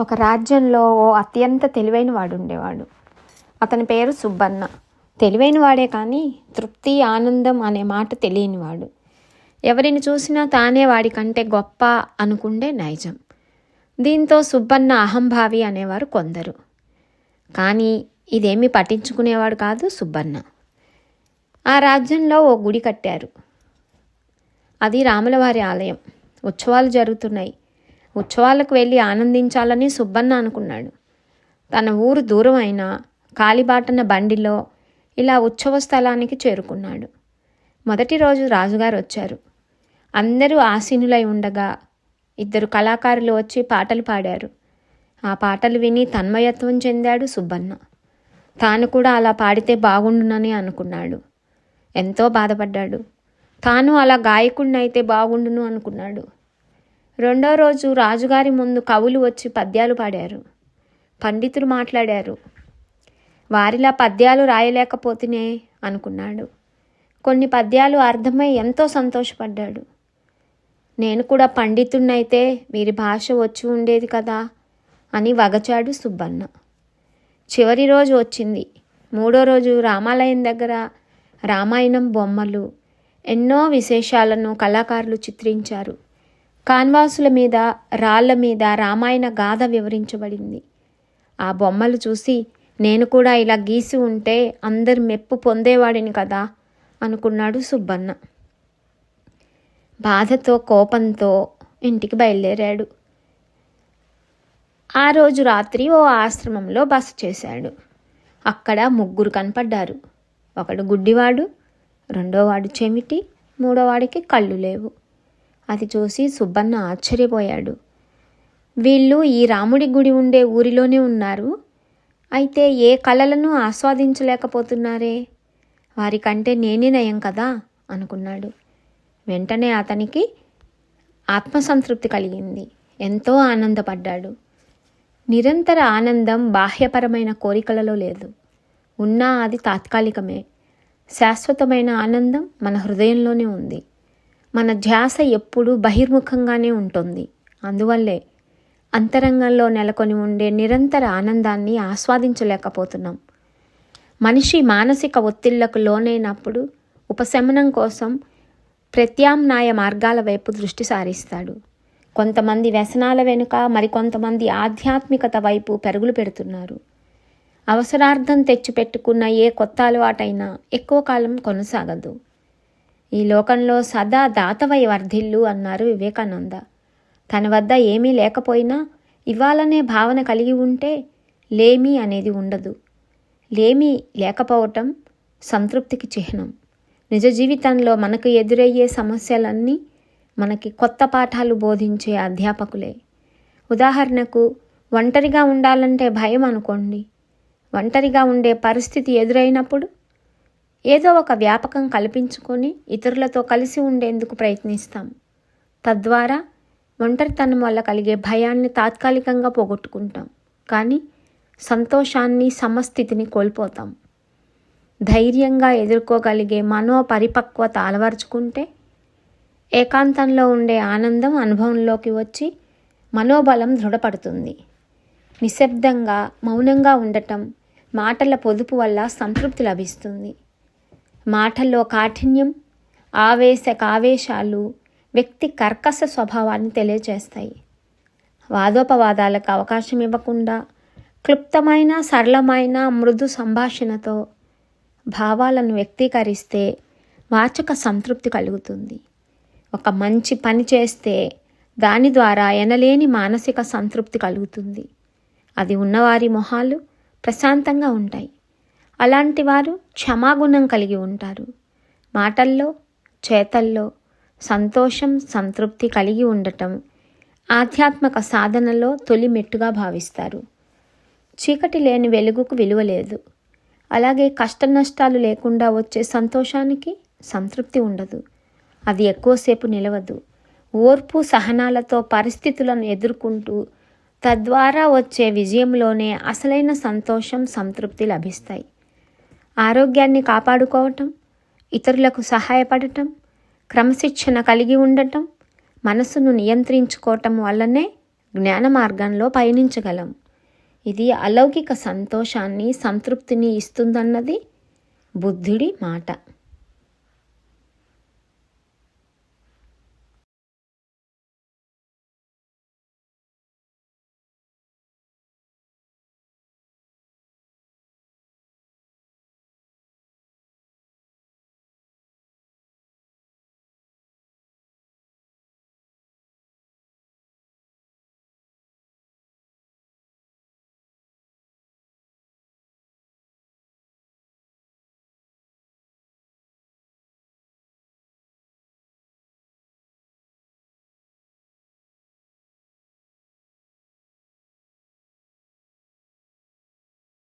ఒక రాజ్యంలో ఓ అత్యంత తెలివైన వాడు ఉండేవాడు. అతని పేరు సుబ్బన్న. తెలివైన వాడే కానీ తృప్తి ఆనందం అనే మాట తెలియనివాడు ఎవరిని చూసినా తానే వాడి కంటే గొప్ప అనుకుండే నైజం. దీంతో సుబ్బన్న అహంభావి అనేవారు కొందరు. కానీ ఇదేమీ పట్టించుకునేవాడు కాదు సుబ్బన్న. ఆ రాజ్యంలో ఓ గుడి కట్టారు. అది రాములవారి ఆలయం. ఉత్సవాలు జరుగుతున్నాయి. ఉత్సవాలకు వెళ్ళి ఆనందించాలని సుబ్బన్న అనుకున్నాడు. తన ఊరు దూరం అయినా కాలిబాటన బండిలో ఇలా ఉత్సవ స్థలానికి చేరుకున్నాడు. మొదటి రోజు రాజుగారు వచ్చారు. అందరూ ఆసీనులై ఉండగా ఇద్దరు కళాకారులు వచ్చి పాటలు పాడారు. ఆ పాటలు విని తన్మయత్వం చెందాడు సుబ్బన్న. తాను కూడా అలా పాడితే బాగుండునని అనుకున్నాడు. ఎంతో బాధపడ్డాడు. తాను అలా గాయకుడిని అయితే బాగుండును అనుకున్నాడు. రెండో రోజు రాజుగారి ముందు కవులు వచ్చి పద్యాలు పాడారు. పండితులు మాట్లాడారు. వారిలా పద్యాలు రాయలేకపోతేనే అనుకున్నాడు. కొన్ని పద్యాలు అర్థమై ఎంతో సంతోషపడ్డాడు. నేను కూడా పండితున్నైతే వీరి భాష వచ్చి ఉండేది కదా అని వగచాడు సుబ్బన్న. చివరి రోజు వచ్చింది. మూడో రోజు రామాలయం దగ్గర రామాయణం బొమ్మలు ఎన్నో విశేషాలను కళాకారులు చిత్రించారు. కాన్వాసుల మీద రాళ్ళ మీద రామాయణ గాథ వివరించబడింది. ఆ బొమ్మలు చూసి నేను కూడా ఇలా గీసి ఉంటే అందరు మెప్పు పొందేవాడిని కదా అనుకున్నాడు సుబ్బన్న. బాధతో కోపంతో ఇంటికి బయలుదేరాడు. ఆ రోజు రాత్రి ఓ ఆశ్రమంలో బస చేశాడు. అక్కడ ముగ్గురు కనపడ్డారు. ఒకడు గుడ్డివాడు రెండోవాడు చెమిటి మూడోవాడికి కళ్ళు లేవు. అది చూసి సుబ్బన్న ఆశ్చర్యపోయాడు. వీళ్ళు ఈ రాముడి గుడి ఉండే ఊరిలోనే ఉన్నారు. అయితే ఏ కళలను ఆస్వాదించలేకపోతున్నారే? వారికంటే నేనే నయం కదా? అనుకున్నాడు. వెంటనే అతనికి ఆత్మసంతృప్తి కలిగింది. ఎంతో ఆనందపడ్డాడు. నిరంతర ఆనందం బాహ్యపరమైన కోరికలలో లేదు. ఉన్నా అది తాత్కాలికమే. శాశ్వతమైన ఆనందం మన హృదయంలోనే ఉంది. మన ధ్యాస ఎప్పుడూ బహిర్ముఖంగానే ఉంటుంది. అందువల్లే అంతరంగంలో నెలకొని ఉండే నిరంతర ఆనందాన్ని ఆస్వాదించలేకపోతున్నాం. మనిషి మానసిక ఒత్తిళ్ళకు లోనైనప్పుడు ఉపశమనం కోసం ప్రత్యామ్నాయ మార్గాల వైపు దృష్టి సారిస్తాడు. కొంతమంది వ్యసనాల వెనుక మరికొంతమంది ఆధ్యాత్మికత వైపు పెరుగులు పెడుతున్నారు. అవసరార్థం తెచ్చిపెట్టుకున్న ఏ కొత్త అలవాటైనా ఎక్కువ కాలం కొనసాగదు. ఈ లోకంలో సదా దాతవై వర్ధిల్లు అన్నారు వివేకానంద. తన వద్ద ఏమీ లేకపోయినా ఇవ్వాలనే భావన కలిగి ఉంటే లేమి అనేది ఉండదు. లేమి లేకపోవటం సంతృప్తికి చిహ్నం. నిజ జీవితంలో మనకు ఎదురయ్యే సమస్యలన్నీ మనకి కొత్త పాఠాలు బోధించే అధ్యాపకులే. ఉదాహరణకు ఒంటరిగా ఉండాలంటే భయం అనుకోండి. ఒంటరిగా ఉండే పరిస్థితి ఎదురైనప్పుడు ఏదో ఒక వ్యాపకం కల్పించుకొని ఇతరులతో కలిసి ఉండేందుకు ప్రయత్నిస్తాం. తద్వారా ఒంటరితనం వల్ల కలిగే భయాన్ని తాత్కాలికంగా పోగొట్టుకుంటాం. కానీ సంతోషాన్ని సమస్థితిని కోల్పోతాం. ధైర్యంగా ఎదుర్కోగలిగే మనోపరిపక్వత అలవరుచుకుంటే ఏకాంతంలో ఉండే ఆనందం అనుభవంలోకి వచ్చి మనోబలం దృఢపడుతుంది. నిశ్శబ్దంగా మౌనంగా ఉండటం మాటల పొదుపు వల్ల సంతృప్తి లభిస్తుంది. మాటల్లో కాఠిన్యం ఆవేశ కావేశాలు వ్యక్తి కర్కశ స్వభావాన్ని తెలియజేస్తాయి వాదోపవాదాలకు అవకాశం ఇవ్వకుండా క్లుప్తమైన సరళమైన మృదు సంభాషణతో భావాలను వ్యక్తీకరిస్తే వాచక సంతృప్తి కలుగుతుంది. ఒక మంచి పని చేస్తే దాని ద్వారా ఎనలేని మానసిక సంతృప్తి కలుగుతుంది. అది ఉన్నవారి మొహాలు ప్రశాంతంగా ఉంటాయి. అలాంటి వారు క్షమాగుణం కలిగి ఉంటారు. మాటల్లో చేతల్లో సంతోషం సంతృప్తి కలిగి ఉండటం ఆధ్యాత్మిక సాధనలో తొలి మెట్టుగా భావిస్తారు. చీకటి లేని వెలుగుకు విలువ లేదు. అలాగే కష్ట నష్టాలు లేకుండా వచ్చే సంతోషానికి సంతృప్తి ఉండదు. అది ఎక్కువసేపు నిలవదు. ఓర్పు సహనాలతో పరిస్థితులను ఎదుర్కొంటూ తద్వారా వచ్చే విజయంలోనే అసలైన సంతోషం సంతృప్తి లభిస్తాయి. ఆరోగ్యాన్ని కాపాడుకోవటం ఇతరులకు సహాయపడటం క్రమశిక్షణ కలిగి ఉండటం మనసును నియంత్రించుకోవటం వల్లనే జ్ఞాన మార్గంలో పయనించగలం. ఇది అలౌకిక సంతోషాన్ని సంతృప్తిని ఇస్తుందన్నది బుద్ధుడి మాట.